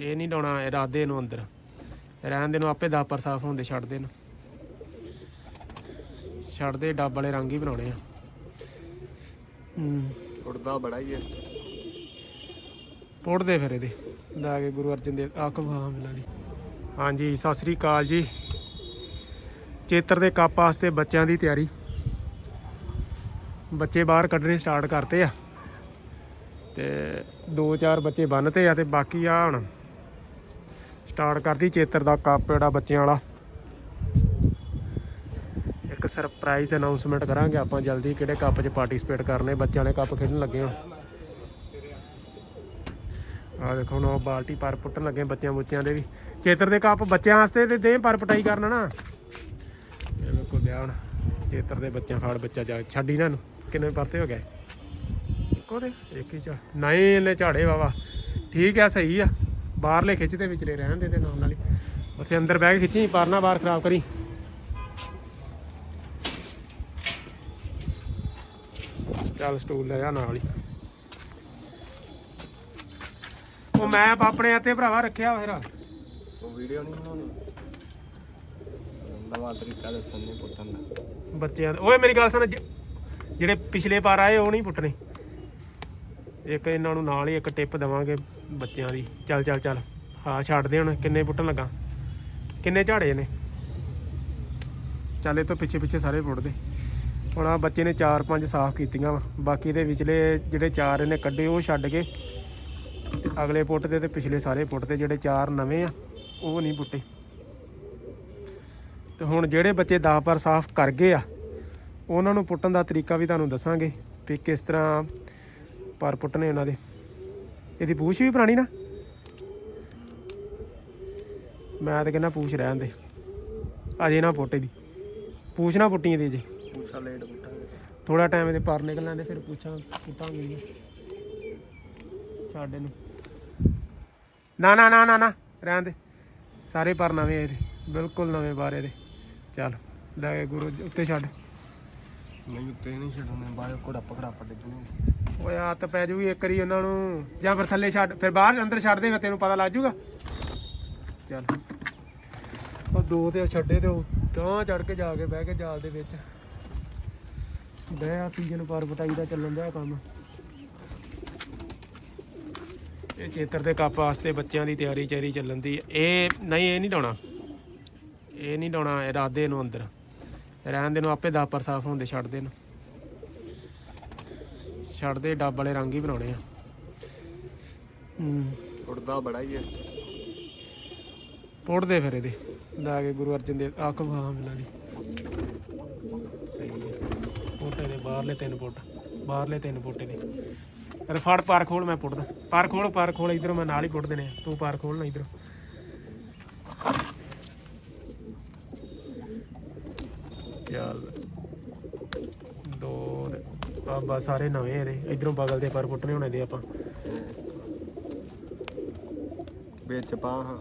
ਇਹ ਨਹੀਂ ਡਾਉਣਾ ਇਰਾਦੇ ਨੂੰ ਅੰਦਰ। ਰਹਿਣ ਦੇ ਨੂੰ ਆਪੇ ਦਾਪਰ ਸਾਫ਼ ਹੁੰਦੇ ਛੱਡ ਦੇ ਨੂੰ ਛੱਡ ਦੇ ਡੱਬ ਵਾਲੇ ਰੰਗ ਹੀ ਬਣਾਉਣੇ ਆ। ਹੂੰ। ਉੜਦਾ ਬੜਾ ਹੀ ਹੈ। ਪੁੱਟ ਦੇ ਫਿਰ ਇਹਦੇ। ਲਾ ਕੇ ਗੁਰੂ ਅਰਜਨ ਦੇਵ ਆਖ ਵਾਹ ਮਿਲਾਂ ਦੀ ਹਾਂਜੀ ਸਤਿ ਸ੍ਰੀ ਅਕਾਲ ਜੀ। ਚੇਤਰ ਦੇ ਕੱਪ ਵਾਸਤੇ ਬੱਚਿਆਂ ਦੀ ਤਿਆਰੀ। ਬੱਚੇ ਬਾਹਰ ਕੱਢਣੇ ਸਟਾਰਟ ਕਰਤੇ ਆ। ਤੇ ਦੋ ਚਾਰ ਬੱਚੇ ਬੰਨਤੇ ਆ ਤੇ ਬਾਕੀ ਆ ਹੁਣ। ਸਟਾਰਟ ਕਰਦੀ ਚੇਤਰ ਦਾ ਕੱਪ ਜਿਹੜਾ ਬੱਚਿਆਂ ਵਾਲਾ। ਇੱਕ ਸਰਪ੍ਰਾਈਜ਼ ਅਨਾਉਂਸਮੈਂਟ ਕਰਾਂਗੇ ਆਪਾਂ ਜਲਦੀ, ਕਿਹੜੇ ਕੱਪ 'ਚ ਪਾਰਟਿਸਿਪੇਟ ਕਰਨੇ, ਬੱਚਿਆਂ ਨੇ ਕੱਪ ਖੇਡਣ ਲੱਗੇ ਹੁਣ। ਆ ਦੇਖੋ ਹੁਣ ਬਾਲਟੀ ਪਰ ਪੁੱਟਣ ਲੱਗੇ ਬੱਚਿਆਂ ਬੁੱਚਿਆਂ ਦੇ ਵੀ। ਚੇਤਰ ਦੇ ਕੱਪ ਬੱਚਿਆਂ ਵਾਸਤੇ ਤੇ ਦੇ ਪਰ ਪਟਾਈ ਕਰਨਾ ਨਾ। ਇਹ ਵੇਖੋ ਲਿਆ ਹੁਣ, ਚੇਤਰ ਦੇ ਬੱਚਿਆਂ ਫੜ ਬੱਚਾ ਜਾ ਛੱਡੀ ਨਾ। ਇਹਨੂੰ ਕਿੰਨੇ ਪਰਤੇ ਹੋ ਗਏ? ਇੱਕੋ ਦੇ, ਇੱਕ ਹੀ ਚਾ। ਨਹੀਂ, ਇਹਨੇ ਝਾੜੇ ਵਾਵਾ ਠੀਕ ਆ, ਸਹੀ ਆ। ਬਾਹਰਲੇ ਖਿੱਚਦੇ ਵਿਚਲੇ ਰਹਿਣ ਦੇ ਤੇ ਨਾਲ ਨਾਲ ਹੀ। ਉੱਥੇ ਅੰਦਰ ਬਹਿ ਕੇ ਖਿੱਚੀ ਪਰਨਾ ਬਾਹਰ ਖਰਾਬ ਕਰੀ। ਚੱਲ ਸਟੂਲ ਲੈ ਆ ਨਾਲ ਹੀ। ਉਹ ਮੈਂ ਆਪਣੇ ਹੱਥੇ ਭਰਾਵਾ ਰੱਖਿਆ ਫਿਰ। ਉਹ ਵੀਡੀਓ ਨਹੀਂ ਬਣਾਉਣੀ। ਨਵਾਂ ਤਰੀਕਾ ਦੱਸਣ ਨੇ ਪੁੱਟਣ ਦਾ ਬੱਚਿਆਂ ਦੇ ਓਏ ਮੇਰੀ ਗੱਲ ਸੁਣ ਜਿਹੜੇ ਪਿਛਲੇ ਪਾਰ ਆਏ ਉਹ ਨਹੀਂ ਪੁੱਟਣੇ। ਇੱਕ ਇਹਨਾਂ ਨੂੰ ਨਾਲ ਹੀ ਇੱਕ ਟਿਪ ਦੇਵਾਂਗੇ ਬੱਚਿਆਂ ਦੀ। ਚੱਲ ਚੱਲ ਚੱਲ। ਹਾਂ, ਛੱਡ ਦੇ ਹੁਣ, ਕਿੰਨੇ ਪੁੱਟਣ ਲੱਗਾ? ਕਿੰਨੇ ਝਾੜੇ ਨੇ? ਚੱਲ ਇਹ ਤੋਂ ਪਿੱਛੇ ਪਿੱਛੇ ਸਾਰੇ ਪੁੱਟਦੇ ਹੁਣ ਆ ਬੱਚੇ ਨੇ 4-5 ਸਾਫ਼ ਕੀਤੀਆਂ ਵਾ। ਬਾਕੀ ਦੇ ਵਿਚਲੇ ਜਿਹੜੇ ਚਾਰ ਇਹਨੇ ਕੱਢੇ, ਉਹ ਛੱਡ ਕੇ ਅਗਲੇ ਪੁੱਟ ਦੇ ਤੇ ਪਿਛਲੇ ਸਾਰੇ ਪੁੱਟ ਦੇ ਜਿਹੜੇ ਚਾਰ ਨਵੇਂ ਆ, ਉਹ ਨਹੀਂ ਪੁੱਟੇ। ਤੇ ਹੁਣ ਜਿਹੜੇ ਬੱਚੇ 10 ਪਰ ਸਾਫ਼ ਕਰ ਗਏ ਆ, ਉਹਨਾਂ ਨੂੰ ਪੁੱਟਣ ਦਾ ਤਰੀਕਾ ਵੀ ਤੁਹਾਨੂੰ ਦੱਸਾਂਗੇ ਵੀ ਕਿਸ ਤਰ੍ਹਾਂ ਪਰ ਪੁੱਟਣੇ ਉਹਨਾਂ ਦੇ। ਇਹਦੀ ਪੂਛ ਵੀ ਪੁਰਾਣੀ ਨਾ? ਮੈਂ ਤਾਂ ਕਹਿੰਦਾ ਪੂਛ ਰਹਿਣ ਦੇ। ਅਜੇ ਨਾ ਪੁੱਟ ਇਹਦੀ। ਪੂਛ ਨਾ ਪੁੱਟੀ ਇਹਦੀ ਜੇ ਪੂਸਾ ਲੇਟ ਪੁੱਟਾਂਗੇ। ਥੋੜਾ ਟਾਈਮ ਇਹਦੇ ਪਰ ਨਿਕਲ ਲੈਂਦੇ ਫਿਰ ਪੁੱਛਾਂ ਪੁੱਟਾਂਗੇ ਜੀ। ਛੱਡ ਇਹਨੂੰ। ਨਾ ਨਾ ਨਾ ਨਾ ਨਾ ਰਹਿਣ ਦੇ। ਸਾਰੇ ਪਰ ਨਵੇਂ ਇਹਦੇ। ਬਿਲਕੁਲ ਨਵੇਂ ਬਾਰੇ ਇਹਦੇ। ਚੱਲ ਲੈ ਗੁਰੂ ਉੱਤੇ ਛੱਡ। ਨਹੀਂ ਉੱਤੇ ਨਹੀਂ ਛੱਡਣੇ ਬਾਹਰ ਕੋੜਾ ਪਕੜਾ ਪੜ ਜਣੇ ਓਏ ਹੱਥ ਪੈ ਜੂਗੀ ਇੱਕ ਵਾਰੀ ਉਹਨਾਂ ਨੂੰ। ਜਾਂ ਫਿਰ ਥੱਲੇ ਛੱਡ, ਫਿਰ ਬਾਹਰ ਅੰਦਰ ਛੱਡ ਦੇਗਾ ਤੈਨੂੰ ਪਤਾ ਲੱਗ ਜੂਗਾ। ਚੱਲ। ਉਹ ਦੋ ਤੇ ਛੱਡੇ ਤੇ ਉਹ ਤਾਂ ਚੜ ਕੇ ਜਾ ਕੇ ਬਹਿ ਕੇ ਜਾਲ ਦੇ ਵਿੱਚ। ਬਹਿ ਆ ਸੀਜ਼ਨ ਪਰ ਬਟਾਈ ਦਾ ਚੱਲਣ ਦਿਆ ਕੰਮ। ਇਹ ਚੇਤਰ ਦੇ ਕੱਪ ਵਾਸਤੇ ਬੱਚਿਆਂ ਦੀ ਤਿਆਰੀ ਚੈਰੀ ਚੱਲਣ ਦੀ। ਇਹ ਨਹੀਂ ਇਹ ਨਹੀਂ ਡਾਉਣਾ। ਇਹ ਨਹੀਂ ਡਾਉਣਾ ਇਰਾਦੇ ਨੂੰ ਅੰਦਰ। ਰਹਿਣ ਦੇ ਨੂੰ, ਆਪੇ ਦਾਪਰ ਸਾਫ਼ ਹੁੰਦੇ ਛੱਡ ਦੇ ਨੂੰ ਛੱਡ ਦੇ ਡੱਬ ਵਾਲੇ ਰੰਗ ਹੀ ਬਣਾਉਣੇ ਆ। ਹੂੰ। ਉੜਦਾ ਬੜਾ ਹੀ ਹੈ ਫਿਰ ਇਹਦੇ। ਲਾ ਕੇ ਗੁਰੂ ਅਰਜਨ ਦੇਵ ਆਖ ਵਾਹ ਮਿਲਾਂ ਦੀ। ਸਹੀ ਹੈ। ਪੁੱਟ ਦੇ ਬਾਹਰਲੇ ਤਿੰਨ ਪੁੱਟ। ਬਾਹਰਲੇ ਤਿੰਨ ਪੁੱਟ ਦੇ ਅਰੇ ਫੜ ਪਾਰ ਖੋਲ ਮੈਂ ਪੁੱਟਦਾ। ਪਾਰ ਖੋਲ ਪਾਰ ਖੋਲ ਇਧਰੋਂ ਮੈਂ ਨਾਲ ਹੀ ਪੁੱਟ ਦੇਣੇ। ਤੂੰ ਪਾਰ ਖੋਲ ਨਾ ਇਧਰੋਂ। ਚੱਲ। ਬਸ ਸਾਰੇ ਨਵੇਂ ਇਹਦੇ। ਇਧਰੋਂ ਬਗਲ ਦੇ ਪਰ ਪੁੱਟਣੇ ਹੋਣੇ ਦੇ ਆਪਾਂ। ਵਿੱਚ ਪਾ ਹਾਂ।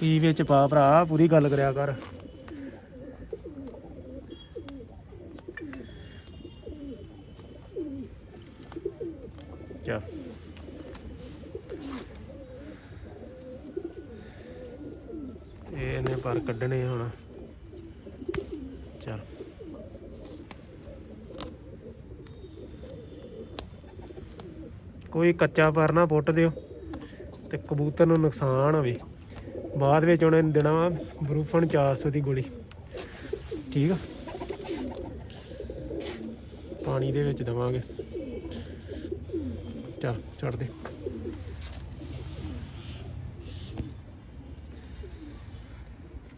ਪੀ ਵਿੱਚ ਪਾ ਭਰਾ ਪੂਰੀ ਗੱਲ ਕਰਿਆ ਕਰ। ਚਾ ਇਹਨੇ ਪਰ ਕੱਢਣੇ ਹੁਣ ਚਲ ਕੋਈ ਕੱਚਾ ਪਰ ਨਾ ਪੁੱਟ ਦਿਓ ਤੇ ਕਬੂਤਰ ਨੂੰ ਨੁਕਸਾਨ ਹੋਵੇ। ਬਾਅਦ ਵਿੱਚ ਉਹਨੇ ਦੇਣਾ ਵਾ ਬਰੂਫਨ 400 ਦੀ ਗੋਲੀ। ਠੀਕ ਆ? ਪਾਣੀ ਦੇ ਵਿੱਚ ਦਵਾਂਗੇ। ਚੱਲ ਛੱਡ ਦੇ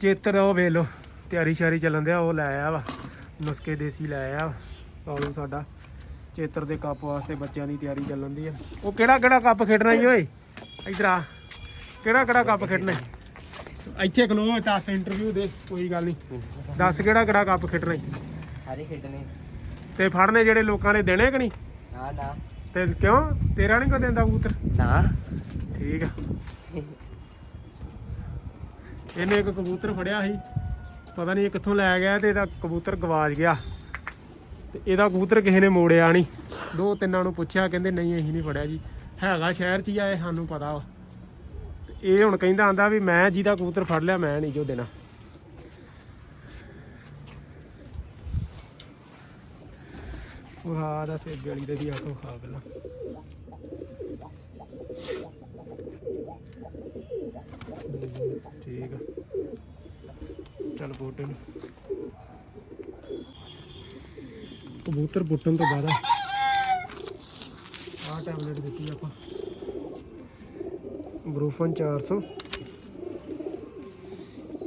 ਚੇਤਰ ਉਹ ਵੇਖ ਲੋ ਤਿਆਰੀ ਸ਼ਿਆਰੀ ਚੱਲਣ ਦਿਆ, ਉਹ ਲੈ ਆਇਆ ਵਾ। ਨੁਸਖੇ ਦੇਸੀ ਲੈ ਵਾ। ਉਹ ਸਾਡਾ। ਚੇਤਰ ਦੇ ਕੱਪ ਵਾਸਤੇ ਬੱਚਿਆਂ ਦੀ ਤਿਆਰੀ ਚੱਲਣ ਦੀ ਆ। ਉਹ ਕਿਹੜਾ ਕਿਹੜਾ ਕੱਪ ਖੇਡਣਾ ਈ ਓਏ? ਇਧਰ ਆ। ਕਿਹੜਾ ਕਿਹੜਾ ਕੱਪ ਖੇਡਣਾ? ਇੱਥੇ ਖਲੋ ਦੱਸ ਇੰਟਰਵਿਊ ਦੇ ਕੋਈ ਗੱਲ ਨਹੀਂ ਦੱਸ ਕਿਹੜਾ ਕਿਹੜਾ ਕੱਪ ਖੇਡਣਾ? ਸਾਰੇ ਖੇਡਣੇ। ਤੇ ਫੜਨੇ ਜਿਹੜੇ ਲੋਕਾਂ ਨੇ ਦੇਣੇ ਕਿ ਨਹੀਂ ਨਾ ਨਾ। ਤੇ ਕਿਉਂ? ਤੇਰਾ ਨਹੀਂ ਕੋ ਦਿੰਦਾ ਕਬੂਤਰ? ਨਾ। ਠੀਕ ਆ। ਇਹਨੇ ਇੱਕ ਕਬੂਤਰ ਫੜਿਆ ਸੀ। ਪਤਾ ਨਹੀਂ ਇਹ ਕਿੱਥੋਂ ਲੈ ਗਿਆ ਤੇ ਇਹਦਾ ਕਬੂਤਰ ਗਵਾਚ ਗਿਆ। ਤੇ ਇਹਦਾ ਕਬੂਤਰ ਕਿਸੇ ਨੇ ਮੋੜਿਆ ਨਹੀਂ। ਦੋ ਤਿੰਨਾਂ ਨੂੰ ਪੁੱਛਿਆ, ਕਹਿੰਦੇ ਨਹੀਂ ਅਸੀਂ ਨਹੀਂ ਫੜਿਆ ਜੀ। ਹੈਗਾ ਸ਼ਹਿਰ 'ਚ ਹੀ ਆ ਸਾਨੂੰ ਪਤਾ ਵਾ। ਇਹ ਹੁਣ ਕਹਿੰਦਾ ਆਂਦਾ ਵੀ ਮੈਂ ਜਿਹਦਾ ਕਬੂਤਰ ਫੜ ਲਿਆ, ਮੈਂ ਨਹੀਂ ਜੋ ਦੇਣਾ। ਉਹ ਹਾਂ ਦਾ ਸੇ ਗਲੀ ਦੇ ਵੀ ਆਖੋ ਖਾ ਪਹਿਲਾਂ। ਠੀਕ ਆ। ਚੱਲ ਬੋਟੇ ਨੂੰ। ਕਬੂਤਰ ਪੁੱਟਣ ਤੋਂ ਬਾਅਦ ਆਹ ਟੈਬਲੇਟ ਦਿੱਤੀ ਆਪਾਂ। ਬਰੂਫਨ 400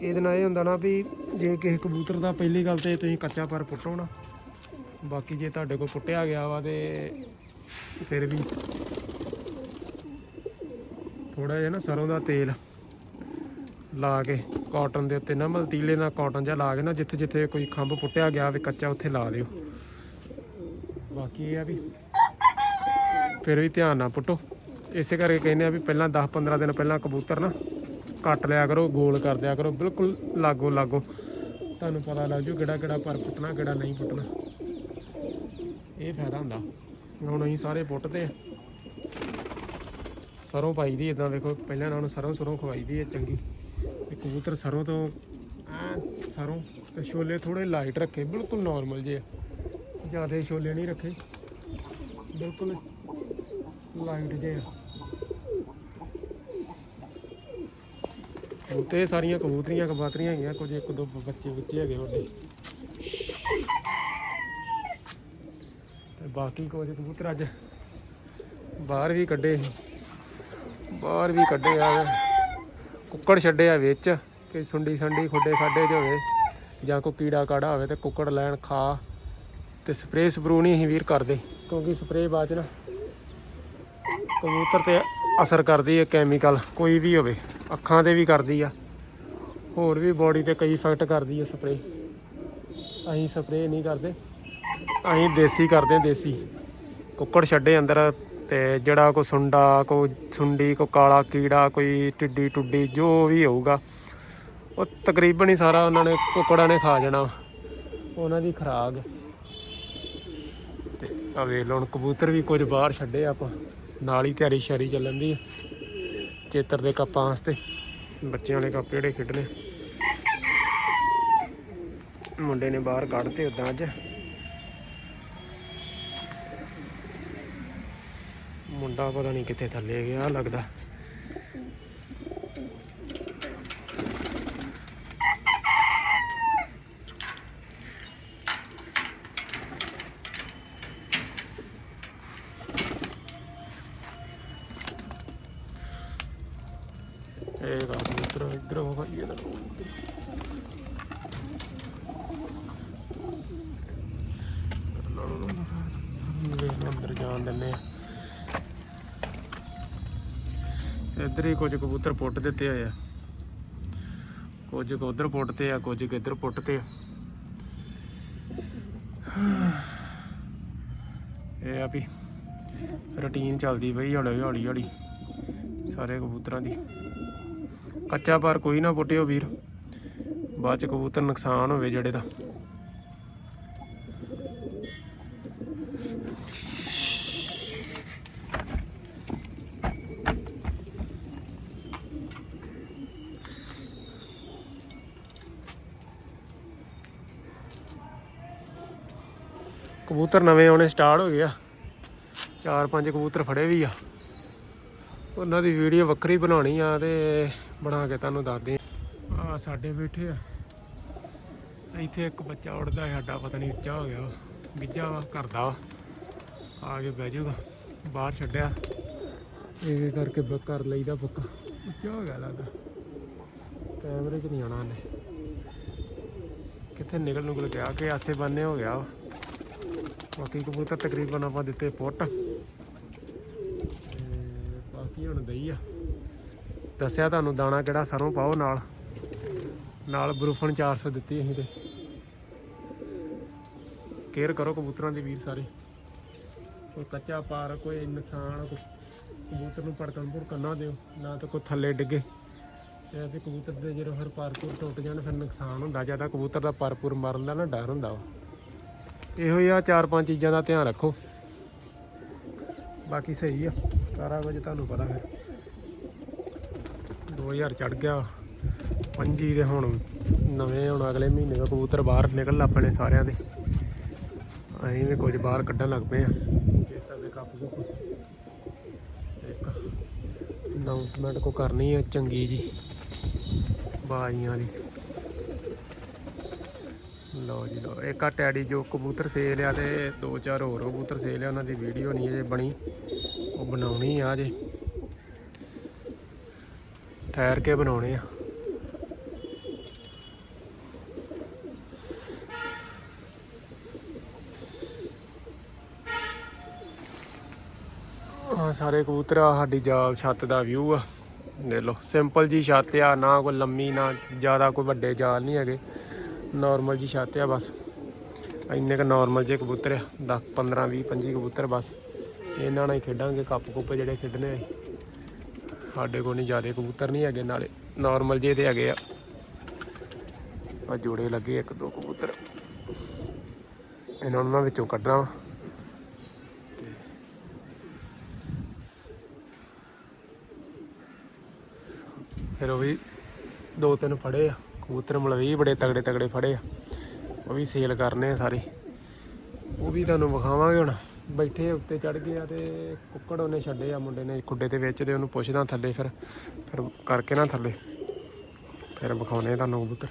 ਇਹਦੇ ਨਾਲ ਇਹ ਹੁੰਦਾ ਨਾ ਵੀ ਜੇ ਕਿਸੇ ਕਬੂਤਰ ਦਾ ਪਹਿਲੀ ਗੱਲ ਤੇ ਤੁਸੀਂ ਕੱਚਾ ਪਰ ਪੁੱਟੋ ਨਾ, ਬਾਕੀ ਜੇ ਤੁਹਾਡੇ ਕੋਲ ਪੁੱਟਿਆ ਗਿਆ ਵਾ ਤੇ ਫਿਰ ਵੀ ਥੋੜਾ ਜਿਹਾ ਨਾ ਸਰੋਂ ਦਾ ਤੇਲ ਲਾ ਕੇ ਕਾਟਨ ਦੇ ਉੱਤੇ ਨਾ ਮਲਤੀਲੇ ਨਾਲ ਕਾਟਨ ਜਿਹਾ ਲਾ ਕੇ ਨਾ ਜਿੱਥੇ ਜਿੱਥੇ ਕੋਈ ਖੰਭ ਪੁੱਟਿਆ ਗਿਆ ਵੀ ਕੱਚਾ, ਉੱਥੇ ਲਾ ਦਿਓ। ਬਾਕੀ ਇਹ ਆ ਵੀ ਫਿਰ ਵੀ ਧਿਆਨ ਨਾਲ ਪੁੱਟੋ। ਇਸੇ ਕਰਕੇ ਕਹਿੰਦੇ ਆ ਵੀ ਪਹਿਲਾਂ 10-15 ਦਿਨ ਪਹਿਲਾਂ ਕਬੂਤਰ ਨਾ ਕੱਟ ਲਿਆ ਕਰੋ, ਗੋਲ ਕਰ ਦਿਆ ਕਰੋ, ਬਿਲਕੁਲ ਲਾਗੋ ਲਾਗੋ। ਤੁਹਾਨੂੰ ਪਤਾ ਲੱਗ ਜੂ ਕਿਹੜਾ ਕਿਹੜਾ ਪਰ ਪੁੱਟਣਾ, ਕਿਹੜਾ ਨਹੀਂ ਪੁੱਟਣਾ। ਇਹ ਫਾਇਦਾ ਹੁੰਦਾ। ਹੁਣ ਅਸੀਂ ਸਾਰੇ ਪੁੱਟਦੇ ਆ। ਸਰੋਂ ਪਾਈ ਦੀ ਇਦਾਂ ਦੇਖੋ, ਪਹਿਲਾਂ ਇਹਨਾਂ ਨੂੰ ਸਰੋਂ ਸਰੋਂ ਖਵਾਈ ਦੀ ਹੈ ਚੰਗੀ। ਤੇ ਕਬੂਤਰ ਸਰੋਂ ਤੋਂ, ਐਂ, ਸਰੋਂ ਤੇ ਛੋਲੇ ਥੋੜੇ ਲਾਈਟ ਰੱਖੇ, ਬਿਲਕੁਲ ਨਾਰਮਲ ਜੇ ਜ਼ਿਆਦਾ ਛੋਲੇ ਨਹੀਂ ਰੱਖੇ। ਬਿਲਕੁਲ ਲਾਈਟ ਜੇ ਆ। ਤੇ ਸਾਰੀਆਂ ਕਬੂਤਰੀਆਂ ਕਬਾਤਰੀਆਂ ਹੈਗੀਆਂ, ਕੁਝ ਇੱਕ ਦੋ ਬੱਚੇ ਬੱਚੇ ਹੈਗੇ ਵੱਡੇ। ਤੇ ਬਾਕੀ ਕੁਝ ਕਬੂਤਰ ਅੱਜ ਬਾਹਰ ਵੀ ਕੱਢੇ ਬਾਹਰ ਵੀ ਕੱਢੇ ਆ। ਕੁੱਕੜ ਛੱਡੇ ਆ ਵਿੱਚ, ਕਿ ਸੁੰਡੀ ਸੰਡੀ ਖੁੱਡੇ ਖਾਡੇ ਚ ਹੋਵੇ, ਜਾਂ ਕੋਈ ਕੀੜਾ ਕਾੜਾ ਹੋਵੇ ਤੇ ਕੁੱਕੜ ਲੈਣ ਖਾ। ਤੇ ਸਪਰੇਅ ਸਪਰੂ ਨਹੀਂ ਅਸੀਂ ਵੀਰ ਕਰਦੇ, ਕਿਉਂਕਿ ਸਪਰੇਅ ਬਾਅਦ ਚ ਨਾ ਕਬੂਤਰ ਤੇ ਅਸਰ ਕਰਦੀ ਹੈ ਕੈਮੀਕਲ ਕੋਈ ਵੀ ਹੋਵੇ, ਅੱਖਾਂ ਤੇ ਵੀ ਕਰਦੀ ਆ। ਹੋਰ ਵੀ ਬੋਡੀ ਤੇ ਕਈ ਇਫੈਕਟ ਕਰਦੀ ਹੈ ਸਪਰੇਅ। ਅਸੀਂ ਸਪਰੇਅ ਨਹੀਂ ਕਰਦੇ, ਅਸੀਂ ਦੇਸੀ ਕਰਦੇ ਦੇਸੀ। ਕੁੱਕੜ ਛੱਡੇ ਅੰਦਰ ਤੇ ਜਿਹੜਾ ਕੋ ਸੁੰਡਾ ਕੋ ਸੁੰਡੀ ਕੋ ਕਾਲਾ ਕੀੜਾ, ਕੋਈ ਟਿੱਡੀ ਟੁੱਡੀ, ਜੋ ਵੀ ਹੋਊਗਾ, ਉਹ ਤਕਰੀਬਨ ਹੀ ਸਾਰਾ ਉਹਨਾਂ ਨੇ, ਕੁੱਕੜਾਂ ਨੇ ਖਾ ਜਾਣਾ ਉਹਨਾਂ ਦੀ ਖਰਾਕ। ਆ ਵੇਖ ਲਓ, ਹੁਣ ਕਬੂਤਰ ਵੀ ਕੁਝ ਬਾਹਰ ਛੱਡੇ ਆਪਾਂ। ਨਾਲ ਹੀ ਤਿਆਰੀ ਸ਼ਾਰੀ ਚੱਲਣ ਦੀ ਚੇਤਰ ਦੇ ਕੱਪਾਂ ਵਾਸਤੇ। ਬੱਚਿਆਂ ਵਾਲੇ ਕੱਪ ਜਿਹੜੇ ਖੇਡਣੇ। ਮੁੰਡੇ ਨੇ ਬਾਹਰ ਕੱਢਤੇ ਉਦਾਂ ਅੱਜ। ਮੁੰਡਾ ਪਤਾ ਨਹੀਂ ਕਿੱਥੇ ਥੱਲੇ ਗਿਆ, ਲੱਗਦਾ। ਇਹ ਗੱਲ ਇਧਰ ਹੋ ਭਾਈ ਇਹਦਾ ਅੰਦਰ ਜਾਣ ਦਿੰਦੇ ਆ ਇੱਧਰ ਹੀ ਕੁਝ ਕਬੂਤਰ ਪੁੱਟ ਦਿੱਤੇ ਹੋਏ ਆ। ਕੁਝ ਕੁ ਉਧਰ ਪੁੱਟਤੇ ਆ, ਕੁਝ ਕੁ ਇੱਧਰ ਪੁੱਟਤੇ ਆ। ਇਹ ਆ ਵੀ ਰੁਟੀਨ ਚੱਲਦੀ ਪਈ ਹੌਲੀ ਹੌਲੀ ਹੌਲੀ, ਸਾਰੇ ਕਬੂਤਰਾਂ ਦੀ। ਕੱਚਾ ਪਰ ਕੋਈ ਨਾ ਪੁੱਟਿਓ ਵੀਰ। ਬਾਅਦ ਚ ਕਬੂਤਰ ਨੁਕਸਾਨ ਹੋਵੇ ਜਿਹੜੇ ਦਾ। ਕਬੂਤਰ ਨਵੇਂ ਆਉਣੇ ਸਟਾਰਟ ਹੋ ਗਏ ਆ। ਚਾਰ ਪੰਜ ਕਬੂਤਰ ਫੜੇ ਵੀ ਆ। ਉਹਨਾਂ ਦੀ ਵੀਡੀਓ ਵੱਖਰੀ ਬਣਾਉਣੀ ਆ ਤੇ ਬਣਾ ਕੇ ਤੁਹਾਨੂੰ ਦੱਸਦੇ ਆ ਸਾਡੇ ਬੈਠੇ ਆ। ਇੱਥੇ ਇੱਕ ਬੱਚਾ ਉੜਦਾ ਸਾਡਾ ਪਤਾ ਨਹੀਂ ਉੱਚਾ ਹੋ ਗਿਆ। ਗਿੱਜਾ ਵਾ ਕਰਦਾ ਆ ਕੇ ਬਹਿ ਜਾਊਗਾ। ਬਾਹਰ ਛੱਡਿਆ। ਇਹ ਕਰਕੇ ਬ- ਕਰ ਲਈਦਾ ਪੱਕਾ ਉੱਚਾ ਹੋ ਗਿਆ ਲੱਗਦਾ। ਕੈਮਰੇ 'ਚ ਨਹੀਂ ਆਉਣਾ ਉਹਨੇ। ਕਿੱਥੇ ਨਿਕਲ ਨੁਕਲ ਗਿਆ ਕਿ ਆਸੇ ਬੰਨੇ ਹੋ ਗਿਆ। ਬਾਕੀ ਕਬੂਤਰ ਤਕਰੀਬਨ ਆਪਾਂ ਦਿੱਤੇ ਪੁੱਟ। ਬਾਕੀ ਹੁਣ ਦਈ ਆ। ਦੱਸਿਆ ਤੁਹਾਨੂੰ ਦਾਣਾ ਕਿਹੜਾ ਸਰੋਂ ਪਾਓ ਨਾਲ। ਨਾਲ ਬਰੂਫਨ 400 ਦਿੱਤੀ ਅਸੀਂ ਤੇ। ਕੇਅਰ ਕਰੋ ਕਬੂਤਰਾਂ ਦੀ ਵੀਰ ਸਾਰੇ। ਕੋਈ ਕੱਚਾ ਪਾਰ, ਕੋਈ ਨੁਕਸਾਨ ਕਬੂਤਰ ਨੂੰ ਭੜਕਣ ਭੁੜਕਣ ਨਾ ਦਿਓ। ਨਾ ਤਾਂ ਕੋਈ ਥੱਲੇ ਡਿੱਗੇ। ਤੇ ਤੇ ਕਬੂਤਰ ਦੇ ਜਦੋਂ ਹਰ ਪਾਰਪੂਰ ਟੁੱਟ ਜਾਣ, ਫਿਰ ਨੁਕਸਾਨ ਹੁੰਦਾ। ਜ਼ਿਆਦਾ ਕਬੂਤਰ ਦਾ ਪਾਰਪੂਰ ਮਰਨ ਦਾ ਨਾ ਡਰ ਹੁੰਦਾ ਵਾ। ਇਹੋ ਹੀ ਆ, ਚਾਰ ਪੰਜ ਚੀਜ਼ਾਂ ਦਾ ਧਿਆਨ ਰੱਖੋ। ਬਾਕੀ ਸਹੀ ਆ। ਸਾਰਾ ਕੁਝ ਤੁਹਾਨੂੰ ਪਤਾ ਫਿਰ। 2000 ਚੜ ਗਿਆ। ਪੰਜੀ ਦੇ ਹੁਣ ਨਵੇਂ ਹੁਣ ਅਗਲੇ ਮਹੀਨੇ ਦਾ ਕਬੂਤਰ ਬਾਹਰ ਨਿਕਲ ਆਪਣੇ ਸਾਰਿਆਂ ਦੇ। ਅਸੀਂ ਵੀ ਕੁਝ ਬਾਹਰ ਕੱਢਣ ਲੱਗ ਪਏ ਆ। ਚੇਤਾ ਦੇ ਕੱਪ ਕੁੱਪ। ਇੱਕ ਅਨਾਉਂਸਮੈਂਟ ਕੋ ਕਰਨੀ ਹੈ ਚੰਗੀ ਜੀ। ਬਾਜ਼ੀਆਂ ਦੀ। ਲਓ ਜੀ ਲਓ, ਇੱਕ ਆ ਟੈਡੀ ਜੋ ਕਬੂਤਰ ਸੇਲ ਆ ਤੇ ਦੋ ਚਾਰ ਹੋਰ ਕਬੂਤਰ ਸੇਲ ਆ, ਉਹਨਾਂ ਦੀ ਵੀਡੀਓ ਨਹੀਂ ਅਜੇ ਬਣੀ। ਉਹ ਬਣਾਉਣੀ ਆ ਜੇ ਠਹਿਰ ਕੇ ਬਣਾਉਣੇ ਆ। ਆ ਸਾਰੇ ਕਬੂਤਰ ਆ, ਸਾਡੀ ਜਾਲ ਛੱਤ ਦਾ ਵਿਊ ਆ। ਦੇਖ ਲਓ ਸਿੰਪਲ ਜੀ ਛੱਤ ਆ, ਨਾ ਕੋਈ ਲੰਮੀ, ਨਾ ਜ਼ਿਆਦਾ ਕੋਈ ਵੱਡੇ ਜਾਲ ਨਹੀਂ ਹੈਗੇ। ਨਾਰਮਲ ਜੀ ਛੱਤ ਆ ਬਸ। ਇੰਨੇ ਕ ਨਾਰਮਲ ਜੇ ਕਬੂਤਰ ਆ। 10 15 20 25 ਕਬੂਤਰ ਬਸ। ਇਹਨਾਂ ਨਾਲ ਹੀ ਖੇਡਾਂਗੇ ਕੱਪ ਕੁੱਪ ਜਿਹੜੇ ਖੇਡਣੇ ਆ। ਸਾਡੇ ਕੋਲ ਨਹੀਂ ਜ਼ਿਆਦਾ ਕਬੂਤਰ ਨਹੀਂ ਹੈਗੇ ਨਾਲੇ ਨਾਰਮਲ ਜੇ ਦੇ ਹੈਗੇ ਆ। ਆ ਜੋੜੇ ਲੱਗੇ ਇੱਕ ਦੋ ਕਬੂਤਰ। ਇਹਨਾਂ ਨੂੰ ਮੈਂ ਵਿੱਚੋਂ ਕੱਢਣਾ ਵਾ। ਫਿਰ ਉਹ ਵੀ ਦੋ ਤਿੰਨ ਫੜੇ ਆ। ਕਬੂਤਰ ਮਲਵਈ ਬੜੇ ਤਗੜੇ ਤਗੜੇ ਫੜੇ ਆ। ਉਹ ਵੀ ਸੇਲ ਕਰਨੇ ਆ ਸਾਰੇ। ਉਹ ਵੀ ਤੁਹਾਨੂੰ ਵਿਖਾਵਾਂਗੇ ਹੁਣ। ਬੈਠੇ ਉੱਤੇ ਚੜ ਗਏ ਆ ਤੇ ਕੁੱਕੜ ਉਹਨੇ ਛੱਡੇ ਆ, ਮੁੰਡੇ ਨੇ ਖੁੱਡੇ ਤੇ ਵੇਚਦੇ, ਉਹਨੂੰ ਪੁੱਛਦਾ ਥੱਲੇ ਫਿਰ ਫਿਰ ਕਰਕੇ ਨਾ ਥੱਲੇ। ਫਿਰ ਵਿਖਾਉਣੇ ਆ ਤੁਹਾਨੂੰ ਕਬੂਤਰ।